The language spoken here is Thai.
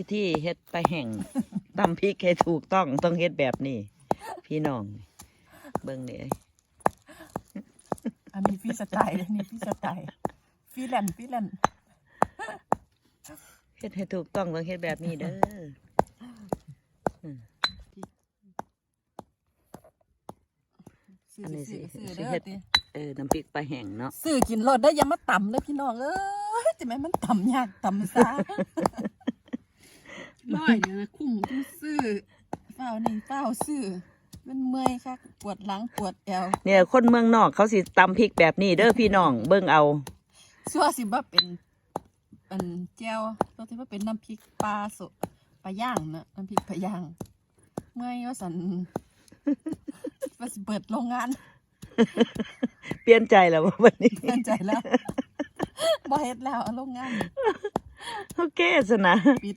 พิธีเฮ็ดไปแห่งตำพริกให้ถูกต้องต้องเฮ็ดแบบนี้ พี่น้อง เบิ่งนี่อันนี้พี่สไตล์นี่พี่สไตล์ฟีแลนด์ฟีแลนด์เฮ็ดให้ถูกต้องต้องเฮ็ดแบบนี้เด้อซื้ออันนี้สิซื้อซื้อสิเด้เฮ็อดติเออน้ำพริกปลาแห้งเนาะซื้อกินรสได้ออยังมาต่ำเลยพี่น้องเอ้ยจะแม่นมันต่ำยากต่ำซา ร้อยเนี่ยนะคุ้มต้องซื้อเฝ้านี่เฝ้าซื้อมันเมื่อยคักปวดหลังปวดแอวเนี่ยคนเมืองนอกเขาสิตำพริกแบบนี้เด้อพี่น้องเบิ่งเอาซัวสิบ่เป็นเป็นแจ่วซัวสิบ่เป็นน้ำพริกปลาสดปลาย่างนะน้ำพริกปลาย่างเมื่อยว่าสันว่าสิเปิดโรงงาน เปลี่ยนใจแล้วว่าวันนี้เตือนใจแล้วบ่เฮ็ดแล้วเอาโรงงานโอเคสนะปิด